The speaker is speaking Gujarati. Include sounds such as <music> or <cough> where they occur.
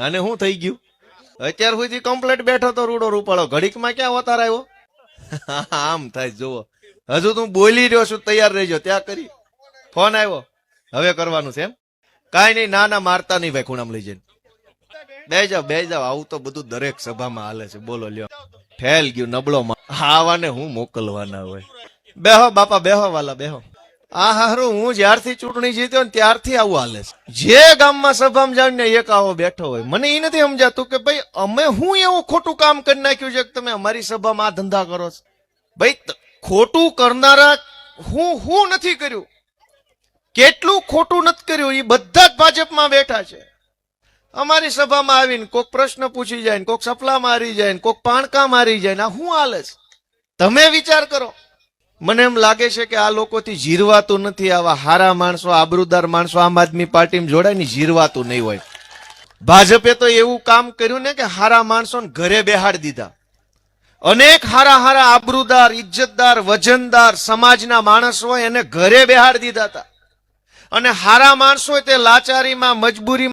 અને શું થઈ ગયું? અત્યાર સુધી કમ્પ્લેટ બેઠો તો રૂડો રૂપાળો. ઘડીકમાં ક્યાં અવતાર આવ્યો? <laughs> આમ થાય જુઓ. હજુ તું બોલી રહ્યો છું, તૈયાર રહેજો, ત્યાં કરી. ફોન આવ્યો. હવે કરવાનું છે એમ. કાંઈ નહીં ના ના મારતા નહીં ભાઈ ખૂણામાં લઈ જઈને. બે જાવ બે જાવ આવું તો બધું દરેક સભામાં હાલે છે. બોલો, લ્યો. ફેલ ગયું નબળો આવાને હું મોકલવાના હોય? બેહો, બાપા, બેહો વાલા, બેહો. આ હારું, હું જ્યારથી ચૂંટણી જીત્યો ને ત્યારથી આવું હાલે છે. જે ગામમાં સભામાં જાવ ને એક આવો બેઠો હોય, મને એ નથી સમજાતું કે ભાઈ, અમે હું એવું ખોટું કામ કરી નાખ્યું છે કે તમે અમારી સભામાં આ ધંધા કરો છો? ભાઈ ખોટું કરનારા હું હું નથી કર્યું. કેટલું ખોટું નથી કર્યું એ બધા જ ભાજપમાં બેઠા છે. અમારી સભામાં આવીને કોઈક પ્રશ્ન પૂછી જાય ને કોઈક સફલા મારી જાય ને કોઈક પાણકા મારી જાય ને આ શું હાલે છે? તમે વિચાર કરો. મને એમ લાગે છે કે આ લોકોથી જીરવાતું નથી, આવા હારા માણસો, આબરૂદાર માણસો આમ આદમી પાર્ટીમાં જોડાય જીરવાતું નહીં હોય. ભાજપે તો એવું કામ કર્યું ને કે હારા માણસોને ઘરે બેહાડી દીધા. અનેક હારા હારા આબરૂદાર, ઇજ્જતદાર, વજનદાર સમાજના માણસો એને ઘરે બેહાડી દીધા હતા. અને હારા માણસો તે લાચારીમાં, મજબૂરીમાં